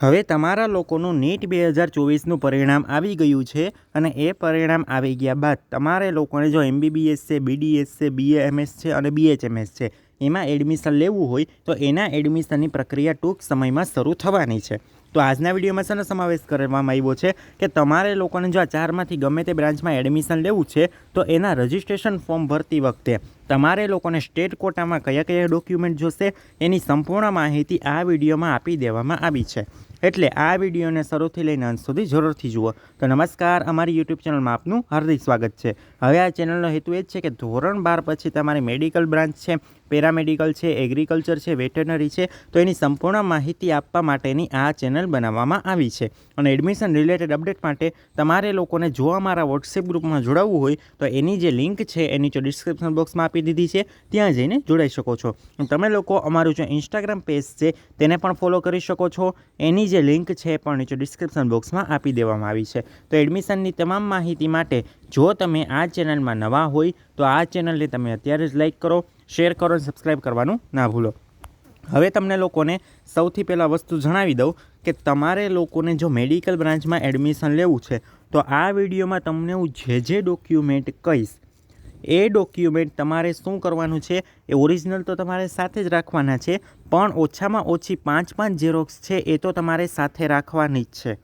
હવે તમારા લોકોનું નીટ બે હજાર ચોવીસનું પરિણામ આવી ગયું છે અને એ પરિણામ આવી ગયા બાદ તમારે લોકોને જો એમબીબીએસ છે, બીડીએસ છે બીએએમએસ છે અને બીએચએમએસ છે, એમાં એડમિશન લેવું હોય તો એના એડમિશનની પ્રક્રિયા ટૂંક સમયમાં શરૂ થવાની છે. તો આજના વિડીયોમાં શેનો સમાવેશ કરવામાં આવ્યો છે કે તમારે લોકોને જો આ ચારમાંથી ગમે તે બ્રાન્ચમાં એડમિશન લેવું છે તો એના રજિસ્ટ્રેશન ફોર્મ ભરતી વખતે તમારે લોકોને સ્ટેટ કોટામાં કયા કયા ડોક્યુમેન્ટ જોશે એની સંપૂર્ણ માહિતી આ વિડીયોમાં આપી દેવામાં આવી છે. એટલે આ વિડીયોને શરૂથી લઈને અંત સુધી જરૂરથી જુઓ. તો નમસ્કાર, અમારી યુટ્યુબ ચેનલમાં આપનું હાર્દિક સ્વાગત છે. હવે આ ચેનલનો હેતુ એ જ છે કે ધોરણ બાર પછી તમારી મેડિકલ બ્રાન્ચ છે. પેરામેડિકલ છે, એગ્રીકલ્ચર છે, વેટરનરી છે, તો એની સંપૂર્ણ માહિતી આપવા માટેની આ ચેનલ બનાવવામાં આવી છે. અને એડમિશન રિલેટેડ અપડેટ માટે તમારે લોકોને જો અમારા વોટ્સએપ ગ્રુપમાં જોડાવવું હોય, તો એની જે લિંક છે એ નીચે ડિસ્ક્રિપ્શન બોક્સમાં આપી દીધી છે, ત્યાં જઈને જોડાઈ શકો છો. તમે લોકો અમારું જે ઇન્સ્ટાગ્રામ પેજ છે, તેને પણ ફોલો કરી શકો છો. એની જે લિંક છે પણ નીચે ડિસ્ક્રિપ્શન બોક્સમાં આપી દેવામાં આવી છે. તો એડમિશનની તમામ માહિતી માટે જો તમે આ ચેનલમાં નવા હોય, તો આ ચેનલને તમે અત્યારે જ લાઈક કરો. શેર કરો અને સબસ્ક્રાઈબ કરવાનું ના ભૂલો. હવે તમને લોકોને સૌથી પહેલાં વસ્તુ જણાવી દઉં કે તમારે લોકોને જો મેડિકલ બ્રાન્ચમાં એડમિશન લેવું છે, તો આ વિડીયોમાં તમને હું જે જે ડોક્યુમેન્ટ કહીશ, એ ડોક્યુમેન્ટ તમારે શું કરવાનું છે, એ ઓરિજિનલ તો તમારે સાથે જ રાખવાના છે, પણ ઓછામાં ઓછી પાંચ પાંચ ઝેરોક્સ છે, એ તો તમારે સાથે રાખવાની જ છે.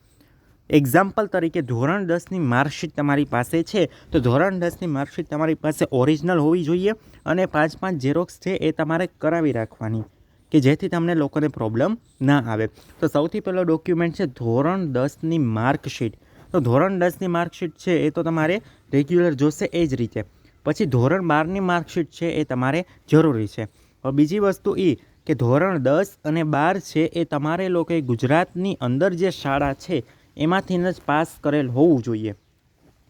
એક્ઝામ્પલ તરીકે ધોરણ દસની માર્કશીટ તમારી પાસે છે. તો ધોરણ દસની માર્કશીટ તમારી પાસે ઓરિજિનલ હોવી જોઈએ અને પાંચ પાંચ ઝેરોક્સ છે એ તમારે કરાવી રાખવાની કે જેથી તમને લોકોને પ્રોબ્લેમ ના આવે. તો સૌથી પહેલો ડોક્યુમેન્ટ છે ધોરણ દસની માર્કશીટ તો ધોરણ દસની માર્કશીટ છે એ તો તમારે રેગ્યુલર જોશે એ જ રીતે. પછી ધોરણ બારની માર્કશીટ છે એ તમારે જરૂરી છે. બીજી વસ્તુ એ કે ધોરણ દસ અને બાર છે એ તમારે લોકોએ ગુજરાતની અંદર જે શાળા છે એમાંથી જ પાસ કરેલ હોવું જોઈએ.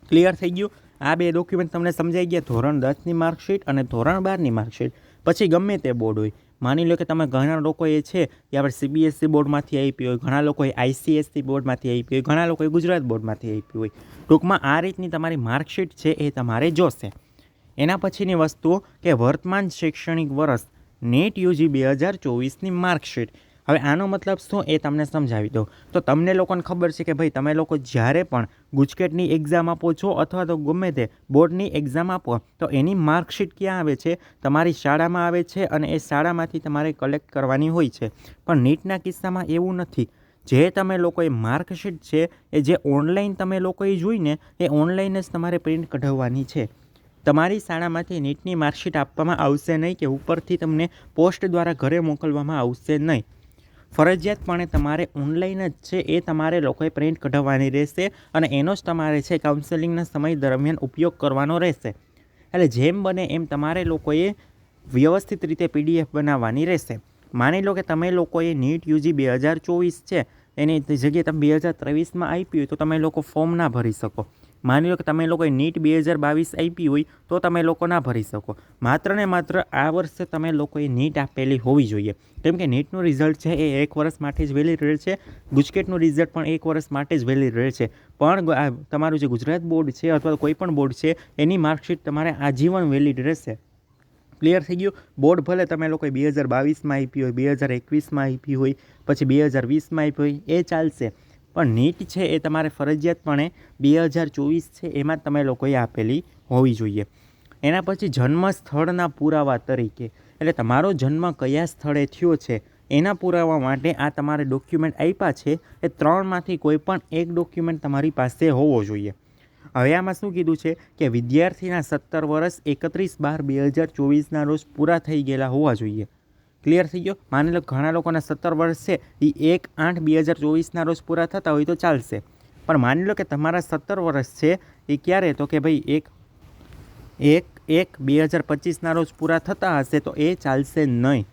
ક્લિયર થઈ ગયું? આ બે ડોક્યુમેન્ટ તમને સમજાઈ ગયા. ધોરણ દસની માર્કશીટ અને ધોરણ બારની માર્કશીટ પછી ગમે તે બોર્ડ હોય. માની લો કે તમે ઘણા લોકો એ છે કે આપણે સીબીએસસી બોર્ડમાંથી આપી હોય, ઘણા લોકોએ આઈસીએસસી બોર્ડમાંથી આપી હોય, ઘણા લોકોએ ગુજરાત બોર્ડમાંથી આપી હોય. ટૂંકમાં આ રીતની તમારી માર્કશીટ છે એ તમારે જોશે. એના પછીની વસ્તુઓ કે વર્તમાન શૈક્ષણિક વર્ષ નેટ યુજી બે હજાર ચોવીસની માર્કશીટ હવે આનો મતલબ શું એ તમને સમજાવી દઉં. તો તમને લોકોને ખબર છે કે ભાઈ, તમે લોકો જ્યારે પણ ગુજકેટની એક્ઝામ આપો છો અથવા તો ગમે તે બોર્ડની એક્ઝામ આપો, તો એની માર્કશીટ ક્યાં આવે છે? તમારી શાળામાં આવે છે અને એ શાળામાંથી તમારે કલેક્ટ કરવાની હોય છે. પણ નીટના કિસ્સામાં એવું નથી. જે તમે લોકોએ માર્કશીટ છે, એ જે ઓનલાઈન તમે લોકોએ જોઈને, એ ઓનલાઈન જ તમારે પ્રિન્ટ કઢાવવાની છે. તમારી શાળામાંથી નીટની માર્કશીટ આપવામાં આવશે નહીં કે ઉપરથી તમને પોસ્ટ દ્વારા ઘરે મોકલવામાં આવશે નહીં. ફરજિયાતપણે તમારે ઓનલાઈન જ છે, એ તમારે લોકોએ પ્રિન્ટ કઢાવવાની રહેશે અને એનો જ તમારે છે કાઉન્સેલિંગના સમય દરમિયાન ઉપયોગ કરવાનો રહેશે. એટલે જેમ બને એમ તમારે લોકોએ વ્યવસ્થિત રીતે પીડીએફ બનાવવાની રહેશે. માની લો કે તમે લોકોએ નીટ યુજી બે હજાર ચોવીસ છે, એની જગ્યાએ તમે બે હજાર ત્રેવીસમાં આપ્યું તો તમે લોકો ફોર્મ ના ભરી શકો. માની લો કે તમે લોકોએ નીટ બે હજાર બાવીસ આપી હોય, તો તમે લોકો ના ભરી શકો. માત્ર ને માત્ર આ વર્ષે તમે લોકોએ નીટ આપેલી હોવી જોઈએ. કેમ કે નીટનું રિઝલ્ટ છે એ એક વર્ષ માટે જ વેલિડ રહે છે. ગુજકેટનું રિઝલ્ટ પણ એક વર્ષ માટે જ વેલિડ રહે છે. પણ તમારું જે ગુજરાત બોર્ડ છે અથવા કોઈ પણ બોર્ડ છે, એની માર્કશીટ તમારે આજીવન વેલિડ રહેશે. ક્લિયર થઈ ગયું? બોર્ડ ભલે તમે લોકોએ બે હજાર બાવીસમાં આપી હોય, બે હજાર એકવીસમાં આપી હોય, પછી બે હજાર વીસમાં આપી હોય, એ ચાલશે. પણ નીટ છે એ તમારે ફરજિયાતપણે બે હજાર ચોવીસ છે એમાં તમે લોકોએ આપેલી હોવી જોઈએ. એના પછી જન્મ સ્થળના પુરાવા તરીકે. એટલે તમારો જન્મ કયા સ્થળે થયો છે એના પુરાવા માટે આ તમારે ડોક્યુમેન્ટ આપ્યા છે એ ત્રણમાંથી કોઈ પણ એક ડોક્યુમેન્ટ તમારી પાસે હોવો જોઈએ. હવે આમાં શું કીધું છે કે વિદ્યાર્થીના સત્તર વર્ષ એકત્રીસ બાર બે હજાર ચોવીસના રોજ પૂરા થઈ ગયેલા હોવા જોઈએ. ક્લિયર થઈ ગયો. માની લો ઘણા લોકોના સત્તર વર્ષ છે એ એક આઠ બે હજાર ચોવીસના રોજ પૂરા થતા હોય તો ચાલશે. પણ માની લો કે તમારા સત્તર વર્ષ છે એ ક્યારે? તો કે ભાઈ એક એક એક બે હજાર પચીસના રોજ પૂરા થતા હશે તો એ ચાલશે નહીં.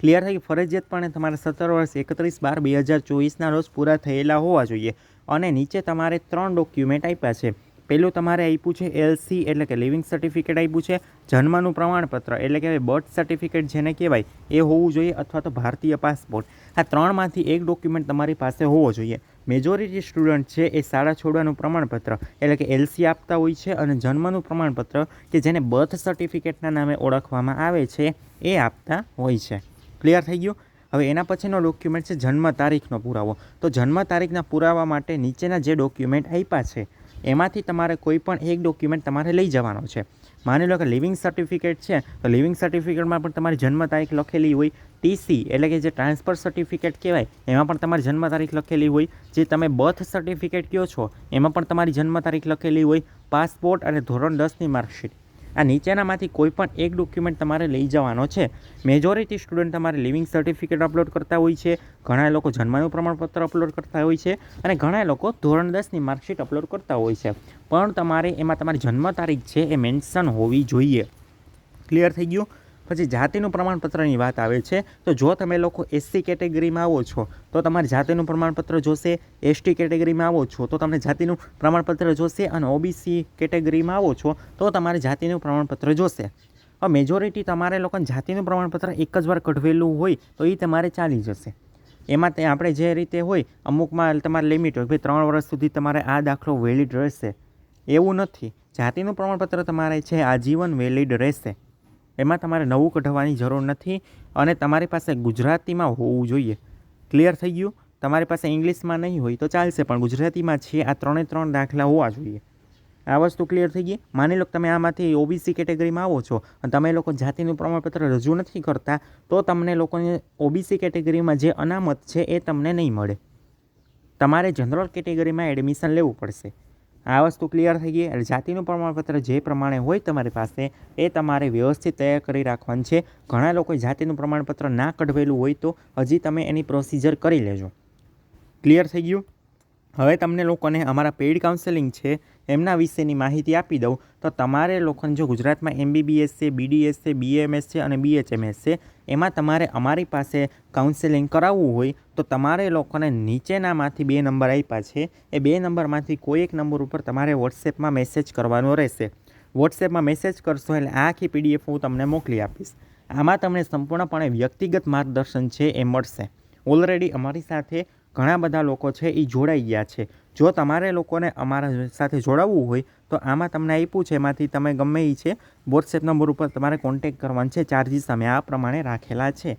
ક્લિયર થઈ ફરજિયાતપણે તમારા સત્તર વર્ષ એકત્રીસ બાર બે હજાર ચોવીસના રોજ પૂરા થયેલા હોવા જોઈએ. અને નીચે તમારે ત્રણ ડોક્યુમેન્ટ આપ્યા છે. પહેલું તમારે આપ્યું છે એલસી એટલે કે લિવિંગ સર્ટિફિકેટ આપ્યું છે. જન્મનું પ્રમાણપત્ર, એટલે કે બર્થ સર્ટિફિકેટ જેને કહેવાય, એ હોવું જોઈએ અથવા તો ભારતીય પાસપોર્ટ આ ત્રણમાંથી એક ડોક્યુમેન્ટ તમારી પાસે હોવો જોઈએ. મેજોરિટી સ્ટુડન્ટ છે એ શાળા છોડવાનું પ્રમાણપત્ર, એટલે કે એલસી આપતા હોય છે અને જન્મનું પ્રમાણપત્ર, કે જેને બર્થ સર્ટિફિકેટના નામે ઓળખવામાં આવે છે, એ આપતા હોય છે. ક્લિયર થઈ ગયું? હવે એના પછીનો ડોક્યુમેન્ટ છે જન્મ તારીખનો પુરાવો. તો જન્મ તારીખના પુરાવા માટે નીચેના જે ડોક્યુમેન્ટ આપ્યા છે એમાંથી તમારે કોઈ પણ એક ડોક્યુમેન્ટ તમારે લઈ જવાનો છે. માની લો કે લિવિંગ સર્ટિફિકેટ છે, તો લિવિંગ સર્ટિફિકેટમાં પણ તમારી જન્મ તારીખ લખેલી હોય. ટીસી એટલે કે જે ટ્રાન્સફર સર્ટિફિકેટ કહેવાય, એમાં પણ તમારી જન્મ તારીખ લખેલી હોય. જે તમે બર્થ સર્ટિફિકેટ કહો છો, એમાં પણ તમારી જન્મ તારીખ લખેલી હોય. પાસપોર્ટ અને ધોરણ દસની માર્કશીટ આ નીચેનામાંથી કોઈ પણ એક ડોક્યુમેન્ટ તમારે લઈ જવાનો છે. મેજોરિટી સ્ટુડન્ટ તમારે લિવિંગ સર્ટિફિકેટ અપલોડ કરતા હોય છે. ઘણા લોકો જન્મનું પ્રમાણપત્ર અપલોડ કરતા હોય છે અને ઘણા લોકો ધોરણ દસની માર્કશીટ અપલોડ કરતા હોય છે. પણ તમારે એમાં તમારી જન્મ તારીખ છે એ મેન્શન હોવી જોઈએ. ક્લિયર થઈ ગયું? પછી જાતિનું પ્રમાણપત્રની વાત આવે છે, તો જો તમે લોકો એસસી કેટેગરીમાં આવો છો, તો તમારે જાતિનું પ્રમાણપત્ર જોશે એસટી કેટેગરીમાં આવો છો, તો તમને જાતિનું પ્રમાણપત્ર જોશે અને ઓબીસી કેટેગરીમાં આવો છો, તો તમારે જાતિનું પ્રમાણપત્ર જોશે. હવે મેજોરિટી તમારે લોકોને જાતિનું પ્રમાણપત્ર એક જ વાર કઢવેલું હોય, તો એ તમારે ચાલી જશે. એમાં તે આપણે જે રીતે હોય, અમુકમાં તમારે લિમિટ હોય, ભાઈ ત્રણ વર્ષ સુધી તમારે આ દાખલો વેલિડ રહેશે. એવું નથી. જાતિનું પ્રમાણપત્ર તમારે છે, આજીવન વેલિડ રહેશે. એમાં તમારે નવું કઢાવવાની જરૂર નથી અને તમારી પાસે ગુજરાતીમાં હોવું જોઈએ. ક્લિયર થઈ ગયું? તમારી પાસે ઇંગ્લિશમાં નહીં હોય તો ચાલશે, પણ ગુજરાતીમાં છે આ ત્રણે ત્રણ દાખલા હોવા જોઈએ. આ વસ્તુ ક્લિયર થઈ ગઈ? માની લો કે તમે આમાંથી ઓબીસી કેટેગરીમાં આવો છો અને તમે લોકો જાતિનું પ્રમાણપત્ર રજૂ નથી કરતા, તો તમને લોકોને ઓબીસી કેટેગરીમાં જે અનામત છે એ તમને નહીં મળે. તમારે જનરલ કેટેગરીમાં એડમિશન લેવું પડશે. આ વસ્તુ ક્લિયર થઈ ગઈ. એટલે જાતિનું પ્રમાણપત્ર જે પ્રમાણે હોય તમારી પાસે, એ તમારે વ્યવસ્થિત તૈયાર કરી રાખવાનું છે. ઘણા લોકોએ જાતિનું પ્રમાણપત્ર ના કઢવેલું હોય તો હજી તમે એની પ્રોસિજર કરી લેજો. ક્લિયર થઈ ગયું? હવે તમને લોકોને અમારા પેઇડ કાઉન્સેલિંગ છે, એમના વિશેની માહિતી આપી દઉં. તો તમારે લોકોને જો ગુજરાતમાં એમબીબીએસ છે બીડીએસ છે બીએમએસ છે અને બીએચએમએસ છે, એમાં તમારે અમારી પાસે કાઉન્સેલિંગ કરાવવું હોય, તો તમારે લોકોને નીચેનામાંથી બે નંબર આપ્યા છે. એ બે નંબરમાંથી કોઈ એક નંબર ઉપર તમારે વોટ્સએપમાં મેસેજ કરવાનો રહેશે. વોટ્સએપમાં મેસેજ કરશો એટલે આ આખી પીડીએફ હું તમને મોકલી આપીશ. આમાં તમને સંપૂર્ણપણે વ્યક્તિગત માર્ગદર્શન છે, એ મળશે. ઓલરેડી અમારી સાથે ઘણા બધા લોકો છે એ જોડાઈ ગયા છે. જો તમારે લોકોને અમારા સાથે જોડાવવું હોય, તો આમાં તમને આપ્યું છે, એમાંથી તમે ગમે એ છે વોટ્સએપ નંબર ઉપર તમારે કોન્ટેક કરવાનો છે ચાર્જીસ અમે આ પ્રમાણે રાખેલા છે.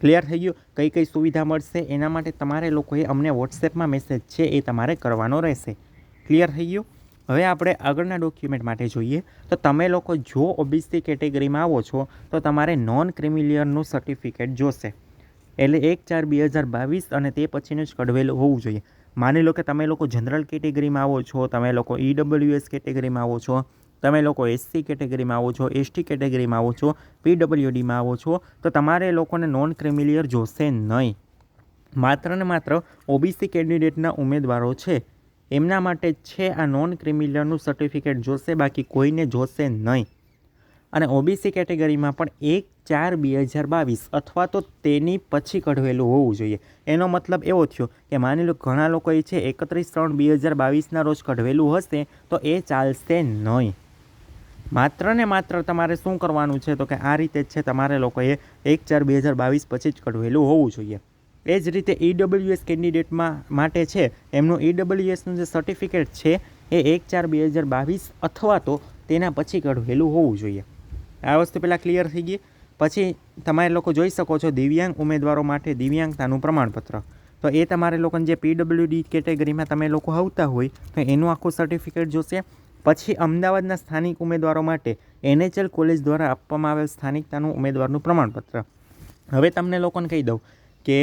ક્લિયર થઈ ગયું? કઈ કઈ સુવિધા મળશે, એના માટે તમારે લોકોએ અમને વોટ્સએપમાં મેસેજ છે, એ તમારે કરવાનો રહેશે. ક્લિયર થઈ ગયું? હવે આપણે આગળના ડોક્યુમેન્ટ માટે જોઈએ. તો તમે લોકો જો ઓબીસી કેટેગરીમાં આવો છો, તો તમારે નોન ક્રિમિલિયરનું સર્ટિફિકેટ જોશે. એટલે એક ચાર બે હજાર બાવીસ અને તે પછીનું જ કઢવેલું હોવું જોઈએ. માની લો કે તમે લોકો જનરલ કેટેગરીમાં આવો છો, તમે લોકો ઈડબ્લ્યુએસ કેટેગરીમાં આવો છો, તમે લોકો એસસી કેટેગરીમાં આવો છો એસટી કેટેગરીમાં આવો છો પીડબ્લ્યુડીમાં આવો છો, તો તમારે લોકોને નોન ક્રિમિલિયર જોશે નહીં. માત્ર ને માત્ર ઓબીસી કેન્ડિડેટના ઉમેદવારો છે. એમના માટે છે આ નોન ક્રિમિલિયરનું સર્ટિફિકેટ જોશે, બાકી કોઈને જોશે નહીં. અને ઓબીસી કેટેગરીમાં પણ એક, ચાર, બે હજાર બાવીસ અથવા તો તેની પછી કઢવેલું હોવું જોઈએ. એનો મતલબ એવો થયો કે માની લો ઘણા લોકો એ છે એકત્રીસ, ત્રણ, બે હજાર બાવીસના રોજ કઢવેલું હશે, તો એ ચાલશે નહીં. માત્ર ને માત્ર તમારે શું કરવાનું છે તો કે આ રીતે જ છે તમારે લોકોએ એક, ચાર, બે હજાર બાવીસ પછી જ કઢવેલું હોવું જોઈએ. એ જ રીતે ઈડબ્લ્યુએસ કેન્ડિડેટમાં માટે છે, એમનું ઈડબ્લ્યુએસનું જે સર્ટિફિકેટ છે, એ એક, ચાર, બે હજાર બાવીસ અથવા તો તેના પછી કઢવેલું હોવું જોઈએ. આ વસ્તુ પહેલાં ક્લિયર થઈ ગઈ. પછી તમારે લોકો જોઈ શકો છો દિવ્યાંગ ઉમેદવારો માટે દિવ્યાંગતાનું પ્રમાણપત્ર. તો એ તમારે લોકોને જે પીડબ્લ્યુડી કેટેગરીમાં તમે લોકો આવતા હોય, તો એનું આખું સર્ટિફિકેટ જોશે. પછી અમદાવાદના સ્થાનિક ઉમેદવારો માટે એનએચએલ કોલેજ દ્વારા આપવામાં આવેલ સ્થાનિકતાનું ઉમેદવારનું પ્રમાણપત્ર. હવે તમને લોકોને કહી દઉં કે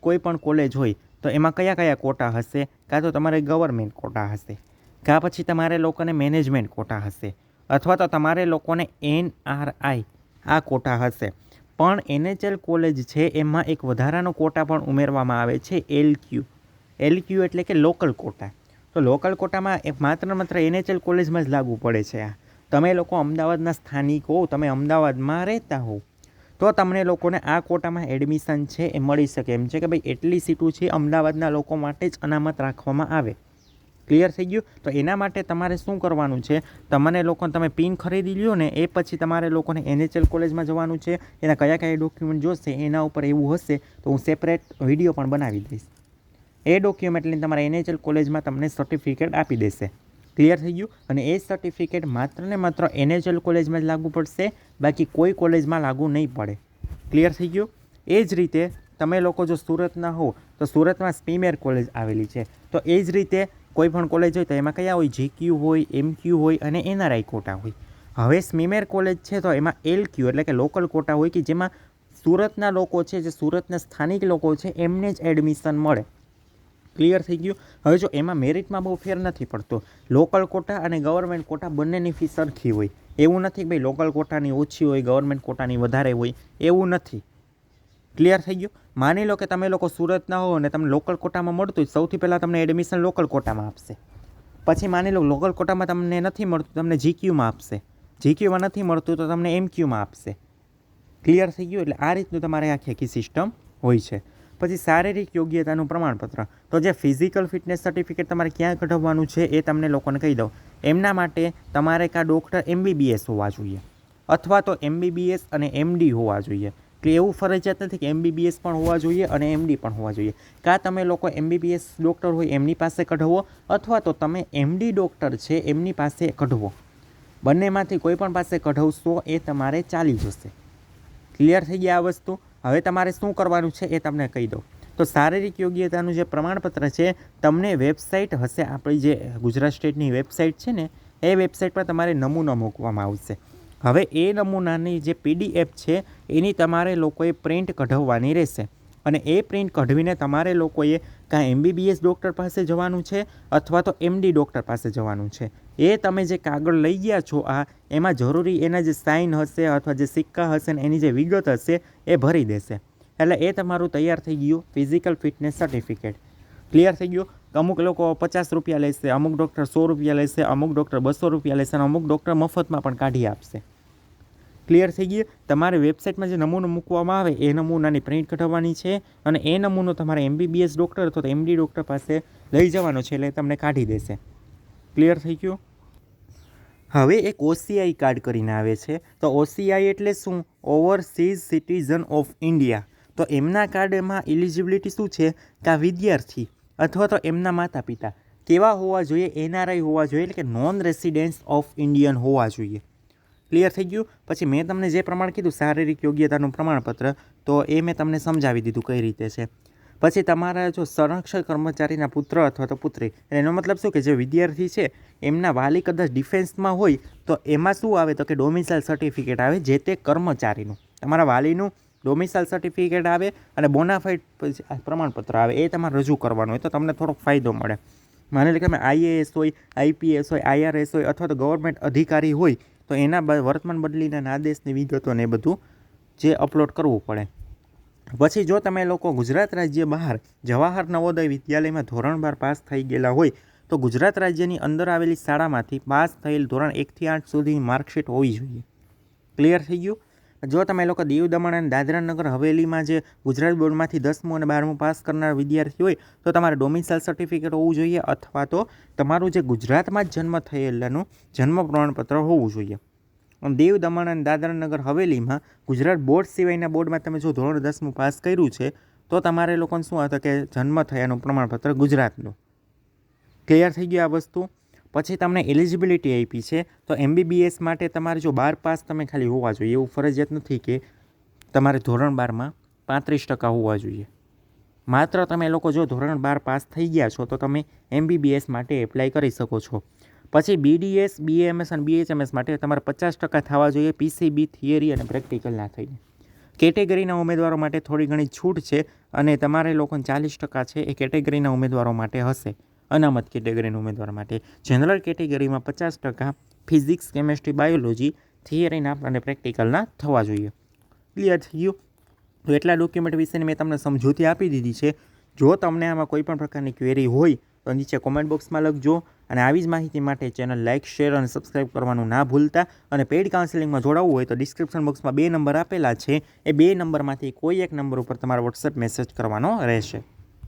કોઈ પણ કોલેજ હોય, તો એમાં કયા કયા કોટા હશે? કાં તો તમારે ગવર્મેન્ટ કોટા હશે. કાં પછી તમારે લોકોને મેનેજમેન્ટ કોટા હશે. અથવા તો તમારે લોકોને એનઆરઆઈ આ કોટા હશે. પણ એનએચએલ કોલેજ છે, એમાં એક વધારાનો કોટા પણ ઉમેરવામાં આવે છે એલક્યુ એલક્યુ એટલે કે લોકલ કોટા તો લોકલ કોટામાં એક માત્ર માત્ર એનએચએલ કોલેજમાં જ લાગુ પડે છે આ. તમે લોકો અમદાવાદના સ્થાનિક હો તમે અમદાવાદમાં રહેતા હો તો તમને લોકોને આ કોટામાં એડમિશન છે, એ મળી શકે. એમ છે કે ભાઈ, એટલી સીટો છે અમદાવાદના લોકો માટે જ અનામત રાખવામાં આવે. ક્લિયર થઈ ગયું. તો એના માટે તમારે શું કરવાનું છે? તમને લોકો તમે પિન ખરીદી લ્યો ને, એ પછી તમારે લોકોને એનએચએલ કોલેજમાં જવાનું છે. એના કયા કયા ડોક્યુમેન્ટ જોશે, એના ઉપર એવું હશે, તો હું સેપરેટ વીડિયો પણ બનાવી દઈશ. એ ડોક્યુમેન્ટ લઈને તમારા એનએચએલ કોલેજમાં તમને સર્ટિફિકેટ આપી દેશે. ક્લિયર થઈ ગયું? અને એ સર્ટિફિકેટ માત્ર ને માત્ર એનએચએલ કોલેજમાં જ લાગુ પડશે, બાકી કોઈ કોલેજમાં લાગુ નહીં પડે. ક્લિયર થઈ ગયું? એ જ રીતે તમે લોકો જો સુરતના હો, તો સુરતમાં સ્પીમેર કોલેજ આવેલી છે. તો એ જ રીતે કોઈ પણ કોલેજ હોય તો એમાં કયા હોય? જીક્યુ હોય એમક્યુ હોય અને એનઆરઆઈ કોટા હોય. હવે સ્મીમેર કોલેજ છે તો એમાં એલક્યુ એટલે કે લોકલ કોટા હોય કે જેમાં સુરતના લોકો છે, જે સુરતના સ્થાનિક લોકો છે, એમને જ એડમિશન મળે. ક્લિયર થઈ ગયું? હવે જો એમાં મેરિટમાં બહુ ફેર નથી પડતો. લોકલ કોટા અને ગવર્મેન્ટ કોટા બંનેની ફી સરખી હોય. એવું નથી કે ભાઈ લોકલ કોટાની ઓછી હોય ગવર્મેન્ટ કોટાની વધારે હોય. એવું નથી. ક્લિયર થઈ ગયું. માની લો કે તમે લોકો સુરતના હો અને તમને લોકલ કોટામાં મળતું હોય, સૌથી પહેલાં તમને એડમિશન લોકલ કોટામાં આપશે. પછી માની લો લોકલ કોટામાં તમને નથી મળતું, તમને જીક્યુમાં આપશે. જીક્યુમાં નથી મળતું તો તમને એમક્યુમાં આપશે. ક્લિયર થઈ ગયું એટલે આ રીતનું તમારે આખી આખી સિસ્ટમ હોય છે. પછી શારીરિક યોગ્યતાનું પ્રમાણપત્ર. તો જે ફિઝિકલ ફિટનેસ સર્ટિફિકેટ તમારે ક્યાં કઢાવવાનું છે એ તમને લોકોને કહી દઉં. એમના માટે તમારે કાં ડૉક્ટર એમબીબીએસ હોવા જોઈએ. અથવા તો એમબીબીએસ અને એમડી હોવા જોઈએ. એટલે એવું ફરજિયાત નથી કે એમબીબીએસ પણ હોવા જોઈએ અને એમડી પણ હોવા જોઈએ. કાં તમે લોકો એમબીબીએસ ડૉક્ટર હોય એમની પાસે કઢવો અથવા તો તમે એમડી ડૉક્ટર છે એમની પાસે કઢવો. બંનેમાંથી કોઈ પણ પાસે કઢવશો એ તમારે ચાલી જશે. ક્લિયર થઈ ગયા આ વસ્તુ? હવે તમારે શું કરવાનું છે એ તમને કહી દઉં. તો શારીરિક યોગ્યતાનું જે પ્રમાણપત્ર છે, તમને વેબસાઇટ હશે આપણી જે ગુજરાત સ્ટેટની વેબસાઇટ છે ને, એ વેબસાઇટ પર તમારે નમૂનો મૂકવામાં આવશે. હવે એ નમૂનાની જે પીડીએફ છે, એની તમારે લોકોએ પ્રિન્ટ કઢાવવાની રહેશે. અને એ પ્રિન્ટ કઢવીને તમારે લોકોએ કાં એમબીબીએસ ડૉક્ટર પાસે જવાનું છે અથવા તો એમડી ડૉક્ટર પાસે જવાનું છે. એ તમે જે કાગળ લઈ ગયા છો, આ એમાં જરૂરી એના જે સાઇન હશે અથવા જે સિક્કા હશે ને એની જે વિગત હશે, એ ભરી દેશે. એટલે એ તમારું તૈયાર થઈ ગયું, ફિઝિકલ ફિટનેસ સર્ટિફિકેટ. ક્લિયર થઈ ગયું? અમુક લોકો પચાસ રૂપિયા લેશે, અમુક ડૉક્ટર સો રૂપિયા લેશે, અમુક ડૉક્ટર બસો રૂપિયા લેશે અને અમુક ડૉક્ટર મફતમાં પણ કાઢી આપશે. ક્લિયર થઈ ગયું તમારે વેબસાઇટમાં જે નમૂનો મૂકવામાં આવે, એ નમૂનાની પ્રિન્ટ કઢાવવાની છે અને એ નમૂનો તમારે એમબીબીએસ ડૉક્ટર અથવા તો એમડી ડૉક્ટર પાસે લઈ જવાનો છે એટલે તમને કાઢી દેશે. ક્લિયર થઈ ગયું? હવે એક ઓસીઆઈ કાર્ડ કરીને આવે છે. તો ઓસીઆઈ એટલે શું? ઓવરસીઝ સિટીઝન ઓફ ઇન્ડિયા તો એમના કાર્ડમાં ઇલિજિબિલિટી શું છે? કે આ વિદ્યાર્થી અથવા તો એમના માતા પિતા કેવા હોવા જોઈએ? એનઆરઆઈ હોવા જોઈએ એટલે કે નોન રેસિડેન્સ ઓફ ઇન્ડિયન હોવા જોઈએ. ક્લિયર થઈ ગયું. પછી મેં તમને જે પ્રમાણ કીધું, શારીરિક યોગ્યતાનું પ્રમાણપત્ર, તો એ મેં તમને સમજાવી દીધું કઈ રીતે છે. પછી તમારા જો સંરક્ષક કર્મચારીના પુત્ર અથવા તો પુત્રી એનો મતલબ શું કે જે વિદ્યાર્થી છે, એમના વાલી કદાચ ડિફેન્સમાં હોય, તો એમાં શું આવે તો કે ડોમિસાઇલ સર્ટિફિકેટ આવે જે તે કર્મચારીનું. તમારા વાલીનું ડોમિસાઇલ સર્ટિફિકેટ આવે અને બોનાફાઇડ પ્રમાણપત્ર આવે, એ તમારે રજૂ કરવાનું હોય તો તમને થોડોક ફાયદો મળે. માની લે કે અમે આઈએએસ હોય આઈપીએસ હોય આઈઆરએસ હોય અથવા તો ગવર્મેન્ટ અધિકારી હોય તો એના વર્તમાન બદલીના આદેશની વિગતો ને બધું જે અપલોડ કરવું પડે. પછી જો તમે લોકો ગુજરાત રાજ્ય બહાર જવાહર નવોદય વિદ્યાલયમાં ધોરણ બાર પાસ થઈ ગયેલા હોય, તો ગુજરાત રાજ્યની અંદર આવેલી શાળામાંથી પાસ થયેલ ધોરણ એકથી આઠ સુધીની માર્કશીટ હોવી જોઈએ. ક્લિયર થઈ ગયું? જો તમે લોકો દીવ દમણ અને દાદરા નગર હવેલીમાં જે ગુજરાત બોર્ડમાંથી દસમું અને બારમું પાસ કરનાર વિદ્યાર્થી હોય, તો તમારે ડોમિસાઇલ સર્ટિફિકેટ હોવું જોઈએ અથવા તો તમારું જે ગુજરાતમાં જ જન્મ થયેલાનું જન્મ પ્રમાણપત્ર હોવું જોઈએ. દીવ દમણ અને દાદરાનગર હવેલીમાં ગુજરાત બોર્ડ સિવાયના બોર્ડમાં તમે જો ધોરણ દસમું પાસ કર્યું છે, તો તમારે લોકોને શું હતું કે જન્મ થયાનું પ્રમાણપત્ર ગુજરાતનું. ક્લિયર થઈ ગયું આ વસ્તુ? પછી તમને એલિજિબિલિટી આપી છે, તો એમબીબીએસ માટે તમારે જો બાર પાસ તમે ખાલી હોવા જોઈએ, એવું ફરજિયાત નથી કે તમારે ધોરણ બારમાં પાંત્રીસ ટકા હોવા જોઈએ. માત્ર તમે લોકો જો ધોરણ બાર પાસ થઈ ગયા છો, તો તમે એમબીબીએસ માટે એપ્લાય કરી શકો છો. પછી બીડીએસ બીએમએસ અને બીએચએમએસ માટે તમારે પચાસ ટકા થવા જોઈએ પીસીબી થિયરી અને પ્રેક્ટિકલના થઈને. કેટેગરીના ઉમેદવારો માટે થોડી ઘણી છૂટ છે અને તમારે લોકોને ચાલીસ ટકા છે એ કેટેગરીના ઉમેદવારો માટે હશે. અનામત કેટેગરીના ઉમેદવાર માટે. જનરલ કેટેગરીમાં પચાસ ટકા ફિઝિક્સ કેમેસ્ટ્રી બાયોલોજી થિયરીના અને પ્રેક્ટિકલના થવા જોઈએ. ક્લિયર થયું તો એટલા ડોક્યુમેન્ટ વિશેની મેં તમને સમજૂતી આપી દીધી છે. જો તમને આમાં કોઈ પણ પ્રકારની ક્વેરી હોય, તો નીચે કોમેન્ટ બોક્સમાં લખજો અને આવી જ માહિતી માટે ચેનલ લાઇક શેર અને સબસ્ક્રાઇબ કરવાનું ના ભૂલતા. અને પેઇડ કાઉન્સેલિંગમાં જોડાવવું હોય તો ડિસ્ક્રિપ્શન બોક્સમાં બે નંબર આપેલા છે. એ બે નંબરમાંથી કોઈ એક નંબર ઉપર તમારે વોટ્સએપ મેસેજ કરવાનો રહેશે.